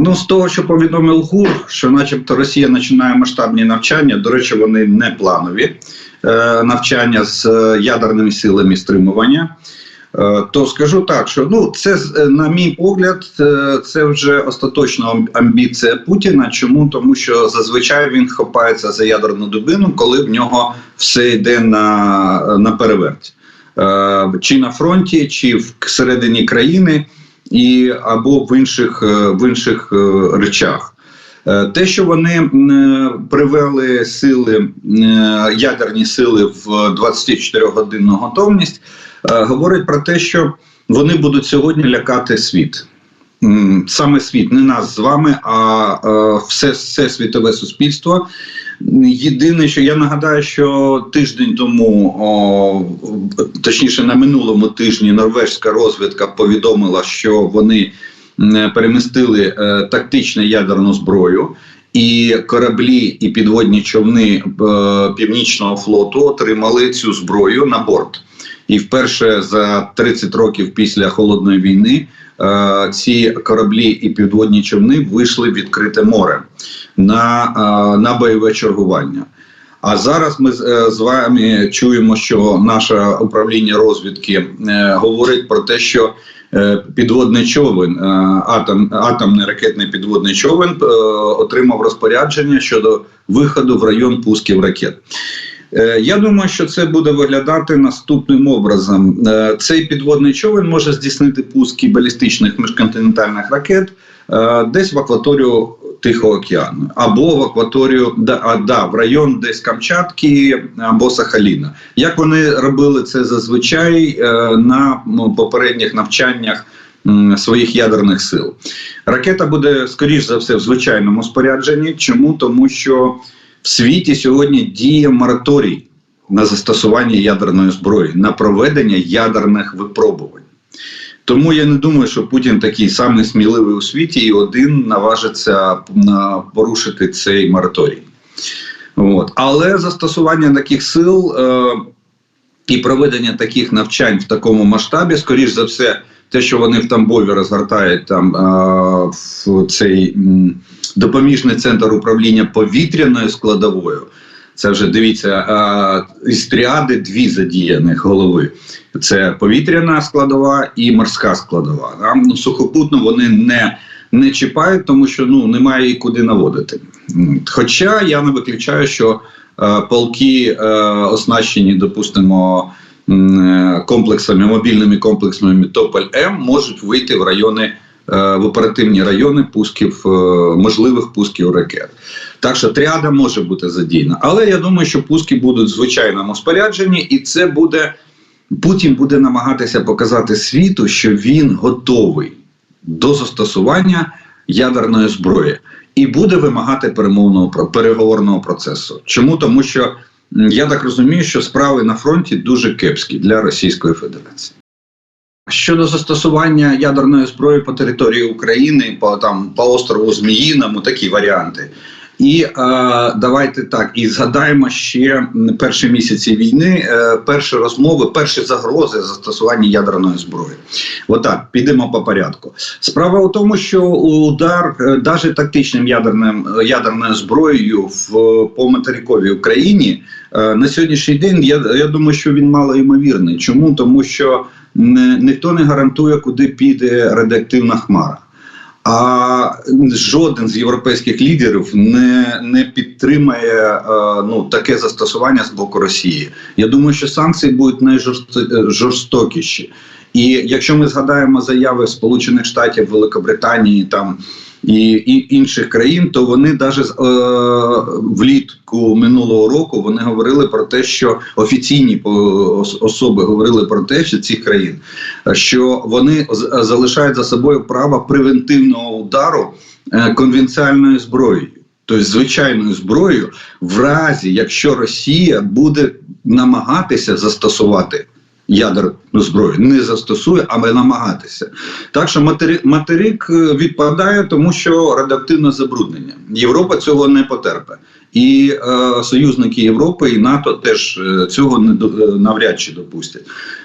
Ну, з того, що повідомив ГУР, що, начебто, Росія починає масштабні навчання. До речі, вони не планові е, навчання з е, ядерними силами стримування. Е, то скажу так, що ну це на мій погляд, це вже остаточна амбіція Путіна. Чому тому, що зазвичай він хапається за ядерну дубину, коли в нього все йде на, на переверті. Е, чи на фронті, чи в середині країни, і або в інших, е, в інших е, речах. Е, Те, що вони привели сили, ядерні сили в 24-годинну готовність, говорить про те, що вони будуть сьогодні лякати світ. Саме світ, не нас з вами, а е, все, все світове суспільство. Єдине, що я нагадаю, що тиждень тому, о, точніше на минулому тижні, норвежська розвідка повідомила, що вони перемістили е, тактичну ядерну зброю, і кораблі і підводні човни е, північного флоту отримали цю зброю на борт. І вперше за 30 років після холодної війни ці кораблі і підводні човни вийшли в відкрите море на, е, на бойове чергування. А зараз ми з, е, вами чуємо, що наше управління розвідки е, говорить про те, що е, підводний човен, е, атом, атомний ракетний підводний човен е, отримав розпорядження щодо виходу в район пусків ракет. Е, Я думаю, що це буде виглядати наступним образом. Е, Цей підводний човен може здійснити пуски балістичних міжконтинентальних ракет е, десь в акваторію Тихого океану або в акваторію да, да, в район десь Камчатки або Сахаліна. Як вони робили це зазвичай на ну, попередніх навчаннях своїх ядерних сил? Ракета буде скоріш за все в звичайному спорядженні. Чому? Тому що в світі сьогодні діє мораторій на застосування ядерної зброї, на проведення ядерних випробувань. Тому я не думаю, що Путін такий самий сміливий у світі і один наважиться порушити цей мораторій. От. Але застосування таких сил е, і проведення таких навчань в такому масштабі, скоріш за все, те, що вони в Тамбові розгортають там в цей допоміжний центр управління повітряною складовою. Це вже дивіться е, із тріади дві задіяних голови. Це повітряна складова і морська складова. А, ну, сухопутно вони не, не чіпають, тому що ну немає і куди наводити. Хоча я не виключаю, що е, полки е, оснащені, допустимо, комплексами, мобільними комплексами Тополь М можуть вийти в райони. е, В оперативні райони пусків е, можливих пусків ракет. Так що тріада може бути задіяна. Але я думаю, що пуски будуть звичайному спорядженні, і це буде Путін буде намагатися показати світу, що він готовий до застосування ядерної зброї і буде вимагати перемовного переговорного процесу. Чому? Тому що я так розумію, що справи на фронті дуже кепські для Російської Федерації. Щодо застосування ядерної зброї по території України, по там по острову Зміїному, такі варіанти. І е, давайте так і згадаємо ще перші місяці війни, е, перші розмови, перші загрози застосування ядерної зброї. Отак, підемо по порядку. Справа у тому, що удар навіть тактичним ядерним ядерною зброєю в по материковій Україні е, на сьогоднішній день я, я думаю, що він мало ймовірний. Чому? Тому що ніхто не гарантує, куди піде радіоактивна хмара. А жоден з європейських лідерів не, не підтримає е, ну, таке застосування з боку Росії. Я думаю, що санкції будуть найжорстокіші. І якщо ми згадаємо заяви Сполучених Штатів, Великобританії там і, і інших країн, то вони навіть е, влітку минулого року вони говорили про те, що офіційні особи говорили про те, що цих країн, що вони залишають за собою право превентивного удару е, конвенціональною зброєю. Тобто звичайною зброєю, в разі якщо Росія буде намагатися застосувати ядерну зброю, не застосує, але намагатися. Так що матери- материк е, відпадає, тому що радіоактивне забруднення. Європа цього не потерпе. і е, союзники Європи і НАТО теж е, цього не е, навряд чи допустять.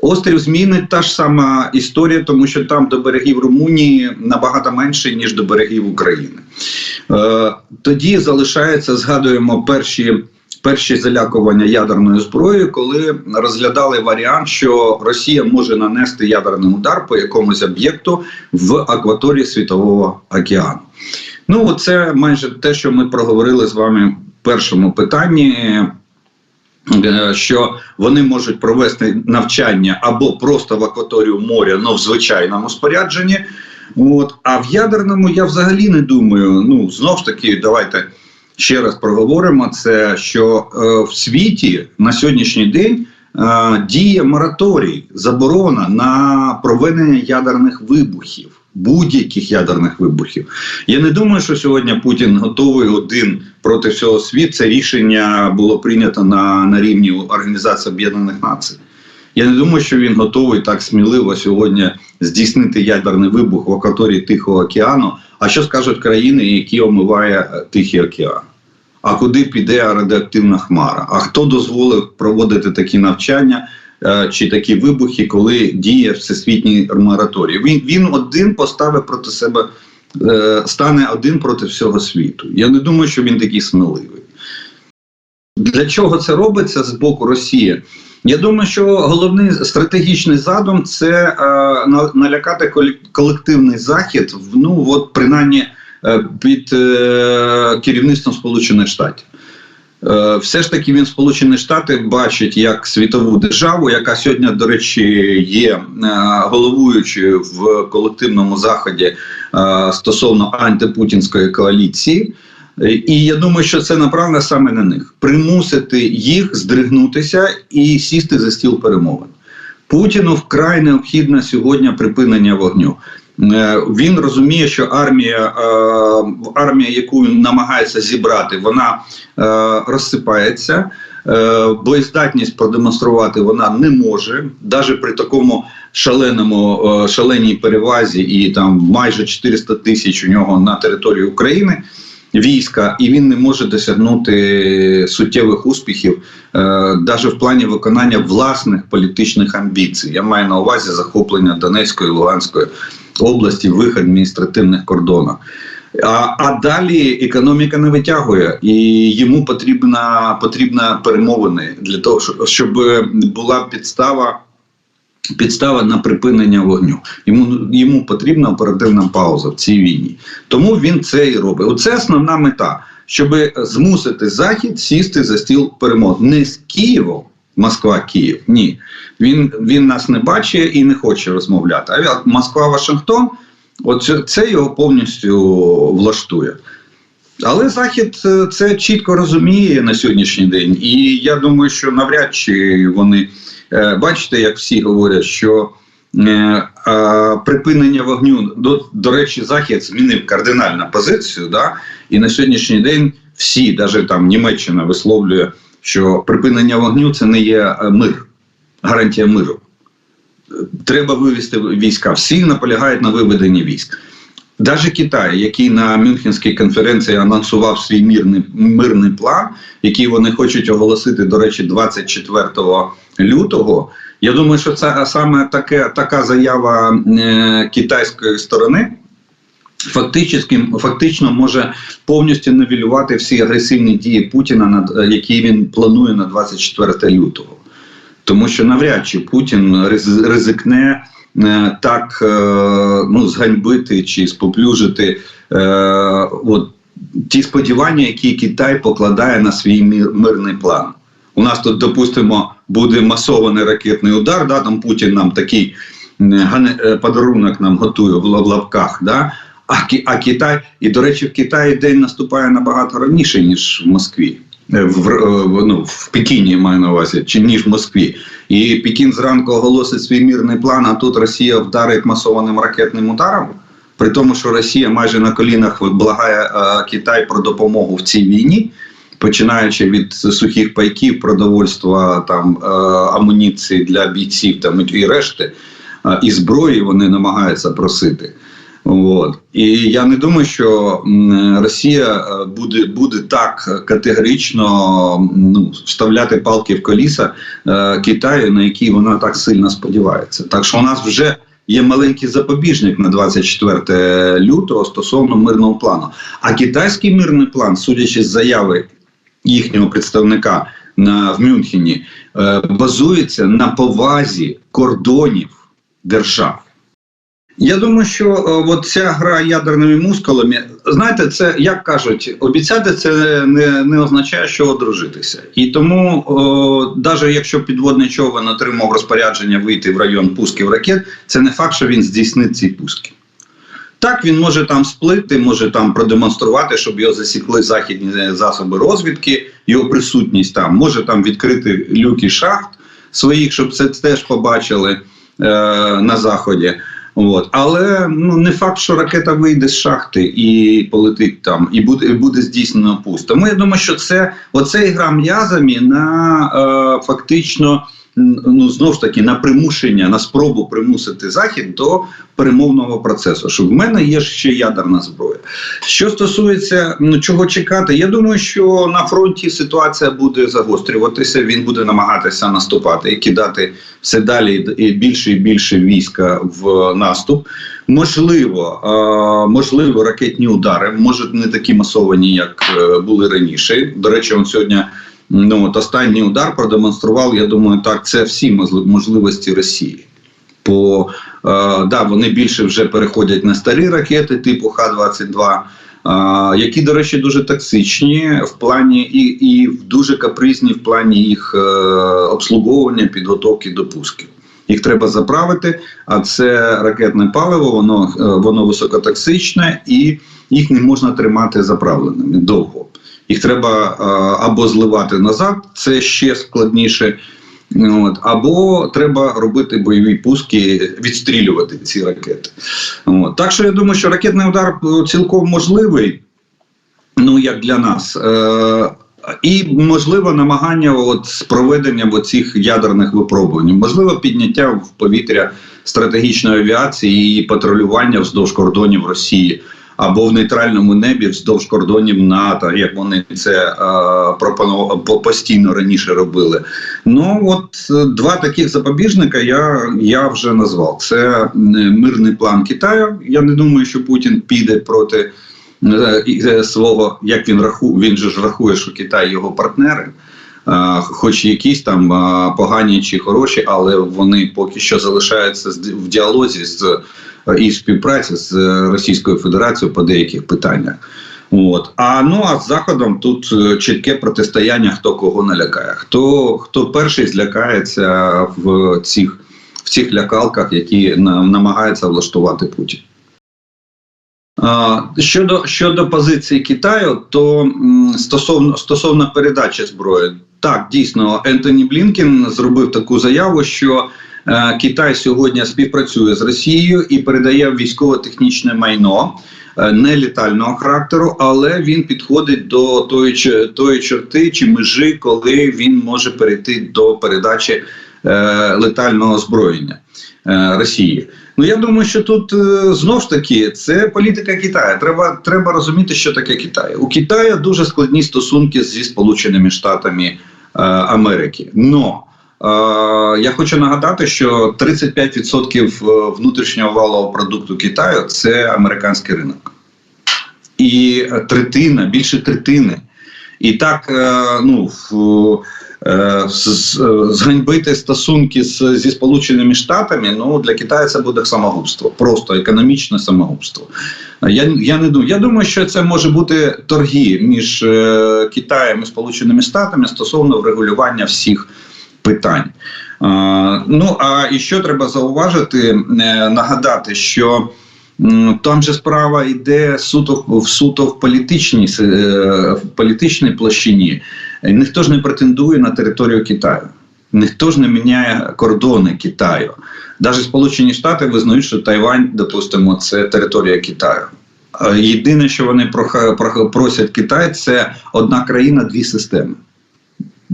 Острів Зміни та ж сама історія, тому що там до берегів Румунії набагато менше ніж до берегів України. Е, тоді залишається, згадуємо перші. Перші залякування ядерною зброєю, коли розглядали варіант, що Росія може нанести ядерний удар по якомусь об'єкту в акваторії Світового океану. Ну, це майже те, що ми проговорили з вами в першому питанні. е, Що вони можуть провести навчання або просто в акваторію моря, але в звичайному спорядженні. От. А в ядерному я взагалі не думаю. Ну, знов ж таки, давайте ще раз проговоримо це, що е, в світі на сьогоднішній день е, діє мораторій, заборона на проведення ядерних вибухів, будь-яких ядерних вибухів. Я не думаю, що сьогодні Путін готовий один проти всього світу. Це рішення було прийнято на, на рівні Організації Об'єднаних Націй. Я не думаю, що він готовий так сміливо сьогодні здійснити ядерний вибух в акваторії Тихого океану. А що скажуть країни, які омиває Тихий океан? А куди піде радіоактивна хмара? А хто дозволив проводити такі навчання е, чи такі вибухи, коли діє всесвітній мораторій? Він, він один поставив проти себе, е, стане один проти всього світу. Я не думаю, що він такий сміливий. Для чого це робиться з боку Росії? Я думаю, що головний стратегічний задум це е, налякати колективний захід, ну от принаймні е, під е, керівництвом Сполучених Штатів. Все ж таки він Сполучені Штати бачить як світову державу, яка сьогодні, до речі, є головуючою в колективному заході стосовно антипутінської коаліції. Е, І я думаю, що це направлено саме на них примусити їх здригнутися і сісти за стіл перемовин. Путіну вкрай необхідно сьогодні припинення вогню. Е, Він розуміє, що армія, е, армія, яку він намагається зібрати, вона розсипається. Боєздатність продемонструвати вона не може, навіть при такому шаленому шаленій перевазі, і там майже 400 тисяч у нього на території України війська, і він не може досягнути суттєвих успіхів, е, навіть в плані виконання власних політичних амбіцій. Я маю на увазі захоплення Донецької Луганської області в адміністративних кордонах. А, а далі економіка не витягує, і йому потрібна потрібна перемовини для того, щоб була підстава. Підстава на припинення вогню. Йому йому потрібна оперативна пауза в цій війні. Тому він це і робить. Оце основна мета, щоб змусити Захід сісти за стіл перемог. Не з Києвом, Москва, Київ. Ні. Він, він нас не бачить і не хоче розмовляти. А Москва, Вашингтон, от це- його повністю влаштує. Але Захід е, це чітко розуміє на сьогоднішній день, і я думаю, що навряд чи вони бачите, як всі говорять, що е, е, припинення вогню до, до речі, Захід змінив кардинальну позицію. Да? І на сьогоднішній день всі, навіть там Німеччина, висловлює, що припинення вогню це не є е, мир, гарантія миру. Е, Треба вивести війська. Всі наполягають на виведенні військ. Даже Китай, який на Мюнхенській конференції анонсував свій мирний, мирний план, який вони хочуть оголосити, до речі, 24 лютого. Я думаю, що це саме таке, така заява е, китайської сторони. Фактично, фактично може повністю нивелювати всі агресивні дії Путіна, над- які він планує на 24 лютого. Тому що навряд чи Путін ризикне е, так е, ну, зганьбити чи споплюжити е, от, ті сподівання, які Китай покладає на свій мир, мирний план. У нас тут, допустимо, буде масований ракетний удар, да, там Путін нам такий е, е, подарунок нам готує в лавках. Да? А Китай, і до речі, в Китаї день наступає набагато раніше, ніж в Москві. Е, В, е, в- ну, в Пекіні маю на увазі, чи ніж в Москві. І Пекін зранку оголосить свій мірний план, а тут Росія вдарить масованим ракетним ударом. При тому, що Росія майже на колінах благає е, Китай про допомогу в цій війні, починаючи від сухих пайків, продовольства, там амуніції для бійців там і решти, і зброї вони намагаються просити. От. І я не думаю, що Росія е, буде буде так категорично ну, вставляти палки в коліса е, Китаю, на які вона так сильно сподівається. Так що у нас вже є маленький запобіжник на 24 лютого стосовно мирного плану. А китайський мирний план, судячи з заяви їхнього представника на в Мюнхені, е, базується на повазі кордонів держав. Я думаю, що е, от ця гра ядерними мускулами, знаєте, це як кажуть, обіцяти це не не означає, що одружитися. І тому, навіть якщо підводний човен отримав розпорядження вийти в район пусків ракет, це не факт, що він здійснить ці пуски. Так, він може там сплити, може там продемонструвати, щоб його засікли західні засоби розвідки, його присутність там, може там відкрити люки шахт своїх, щоб це теж побачили е, на заході. От. Але ну не факт, що ракета вийде з шахти і полетить там, і буде буде здійснено пуст. Тому я думаю, що це оцей гра м'язами на е, фактично ну знову ж таки на примушення, на спробу примусити захід до перемовного процесу. Що в мене є ще ядерна зброя. Що стосується ну чого чекати, я думаю, що на фронті ситуація буде загострюватися. Він буде намагатися наступати і кидати все далі і більше і більше війська в наступ. Можливо, можливо, ракетні удари можуть не такі масовані, як е, були раніше. До речі, он сьогодні. Ну от останній удар продемонстрував. Я думаю, так це всі можливості Росії. По е, да, вони більше вже переходять на старі ракети, типу Х-22, е, які, до речі, дуже токсичні в плані і і дуже капризні в плані їх е, обслуговування, підготовки до пусків. Їх треба заправити, а це ракетне паливо, воно е, воно високотоксичне і їх не можна тримати заправленими довго їх треба е, або зливати назад, це ще складніше. От, Або треба робити бойові пуски, відстрілювати ці ракети. От. Так що я думаю, що ракетний удар е, цілком можливий, ну як для нас. Е- і можливо намагання от з проведенням цих ядерних випробувань, можливо, підняття в повітря стратегічної авіації і патрулювання вздовж кордонів Росії або в нейтральному небі вздовж кордонів НАТО, як вони це е, пропонували постійно раніше робили. Ну от е, два таких запобіжника я я вже назвав. Це мирний план Китаю. Я не думаю, що Путін піде проти е, свого, як він рахує, він же ж рахує, що Китай його партнери. Хоч якісь там погані чи хороші, але вони поки що залишаються в діалозі з і співпраці з е, Російською Федерацією по деяких питаннях. От а ну а з заходом тут е, чітке протистояння, хто кого налякає, хто хто перший злякається в цих в цих лякалках, які намагається влаштувати Путін. Щодо щодо позиції Китаю, то стосовно стосовно передачі зброї, так дійсно Ентоні Блінкен зробив таку заяву, що Е, Китай сьогодні співпрацює з Росією і передає військово-технічне майно е, не літального характеру, але він підходить до тої тої чорти чи межі, коли він може перейти до передачі е, летального озброєння Росії. Ну я думаю, що тут знов ж таки це політика Китаю. Треба треба розуміти, що таке Китай. У Китаю дуже складні стосунки зі Сполученими Штатами Америки. Но я хочу нагадати, що 35% е, внутрішнього валового продукту Китаю це американський ринок, і третина, більше третини. І так, е, ну е, зганьбити стосунки зі Сполученими Штатами ну для Китаю це буде самогубство, просто економічне самогубство. Я я не думаю. Я думаю, що це може бути торги між Китаєм і Сполученими Штатами стосовно врегулювання всіх питань. Ну а і що треба зауважити, е, нагадати, що там же справа йде суто в суто в політичній е, в політичній площині. Ніхто ж не претендує на територію Китаю, ніхто ж не міняє кордони Китаю. Навіть Сполучені Штати визнають, що Тайвань, допустимо, це територія Китаю. Єдине, що вони просять Китай, це одна країна, дві системи.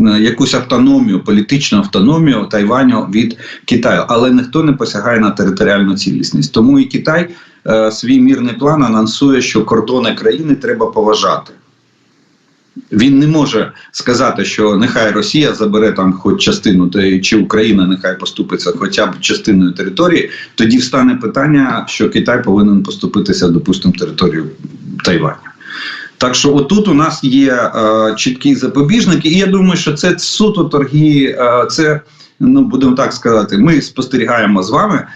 Е, якусь автономію, політичну автономію Тайваню від Китаю, але ніхто не посягає на територіальну цілісність. Тому і Китай е, свій мірний план анонсує, що кордони країни треба поважати. Він не може сказати, що нехай Росія забере там хоч частину, чи Україна нехай поступиться хоча б частиною території. Тоді встане питання, що Китай повинен поступитися, допустимо, територію Тайваню. Так що отут у нас є е, чіткі запобіжники, і я думаю, що це суто торги, е, це ну будемо так сказати. Ми спостерігаємо з вами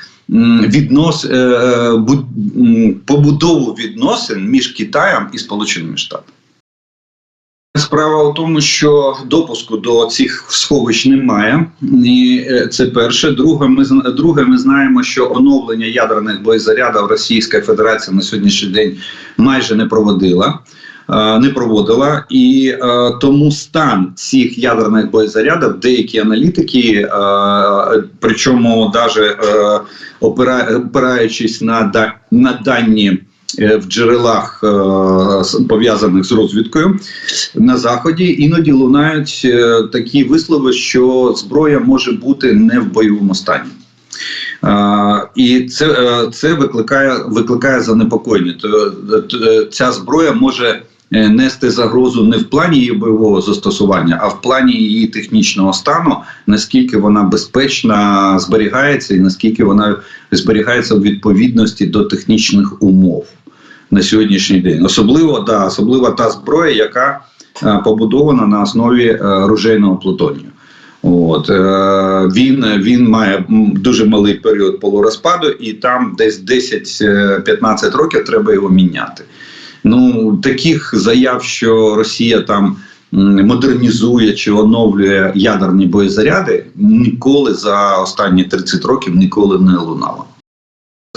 віднос е, побудову відносин між Китаєм і Сполученими Штатами. Справа у тому, що допуску до цих сховищ немає, і це перше. Друге, ми друге, ми знаємо, що оновлення ядерних боєзарядів Російська Федерація на сьогоднішній день майже не проводила. Е, Не проводила і е, тому стан цих ядерних боєзарядів деякі аналітики, е, причому навіть е, опираючись на, на дані е, в джерелах, е, пов'язаних з розвідкою на заході, іноді лунають такі вислови, що зброя може бути не в бойовому стані. Е, і це, е, це викликає, викликає занепокоєння. Е, ця зброя може е, нести загрозу не в плані її бойового застосування, а в плані її технічного стану, наскільки вона безпечна зберігається, і наскільки вона зберігається в відповідності до технічних умов на сьогоднішній день. Особливо, да, особливо та зброя, яка е, побудована на основі е, ружейного плутонію. От, е, він, він має дуже малий період полурозпаду, і там десь 10-15 років треба його міняти. Ну, таких заяв, що Росія там модернізує чи оновлює ядерні боєзаряди, ніколи за останні 30 років ніколи не лунало.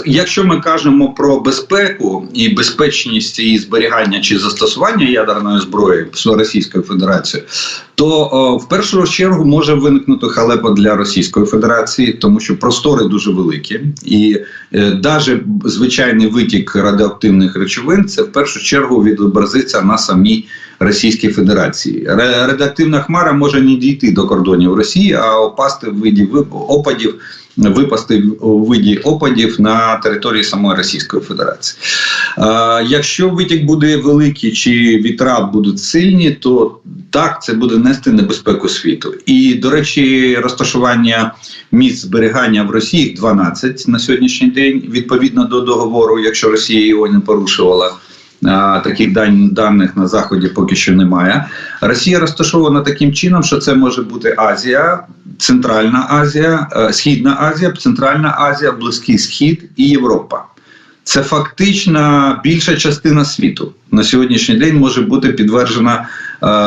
Якщо ми кажемо про безпеку і безпечність її зберігання чи застосування ядерної зброї Російською Федерацією, то о, в першу чергу може виникнути халепа для Російської Федерації, тому що простори дуже великі, і е, навіть звичайний витік радіоактивних речовин це в першу чергу відобразиться на самій Російській Федерації. Радіоактивна хмара може не дійти до кордонів Росії, а опасти в виді опадів випасти у виді опадів на території самої Російської Федерації. Якщо витік буде великий чи вітра будуть сильні, то так це буде нести небезпеку світу. І до речі, розташування місць зберігання в Росії їх 12 на сьогоднішній день відповідно до договору, якщо Росія його не порушувала. Таких дан- даних на заході поки що немає. Росія розташована таким чином, що це може бути Азія, Центральна Азія, е, Східна Азія, Центральна Азія, Близький Схід і Європа. Це фактично більша частина світу на сьогоднішній день може бути підтверджена е,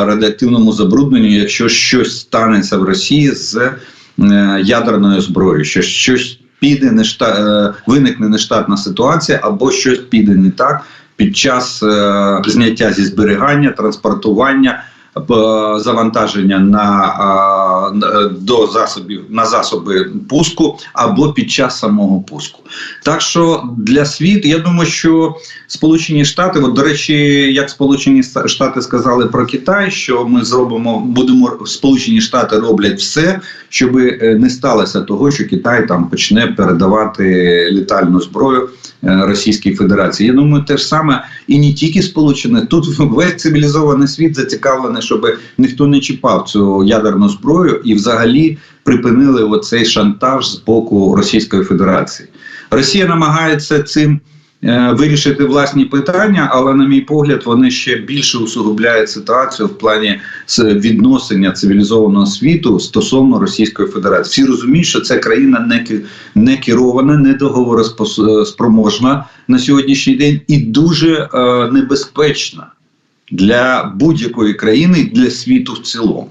радіоактивному забрудненню, якщо щось станеться в Росії з е, ядерною зброєю, що щось піде нешта, виникне нештатна ситуація, або щось піде не так під час е, зняття зі зберігання, транспортування. Е, Завантаження на, до засобів на засоби пуску або під час самого пуску. Так що для світу, я думаю, що Сполучені Штати, от, до речі, як Сполучені Штати сказали про Китай, що ми зробимо, будемо Сполучені Штати роблять все, щоб не сталося того, що Китай там почне передавати літальну зброю е, Російській Федерації. Я думаю, те ж саме і не тільки Сполучені, тут весь цивілізований світ зацікавлений, щоб ніхто не чіпав цю ядерну зброю і взагалі припинили оцей шантаж з боку Російської Федерації. Росія намагається цим е, вирішити власні питання, але, на мій погляд, вони ще більше усугубляють ситуацію в плані с- відносення цивілізованого світу стосовно Російської Федерації. Всі розуміють, що це країна не, керована, не договороспроможна на сьогоднішній день і дуже е, небезпечна для будь-якої країни і для світу в цілому.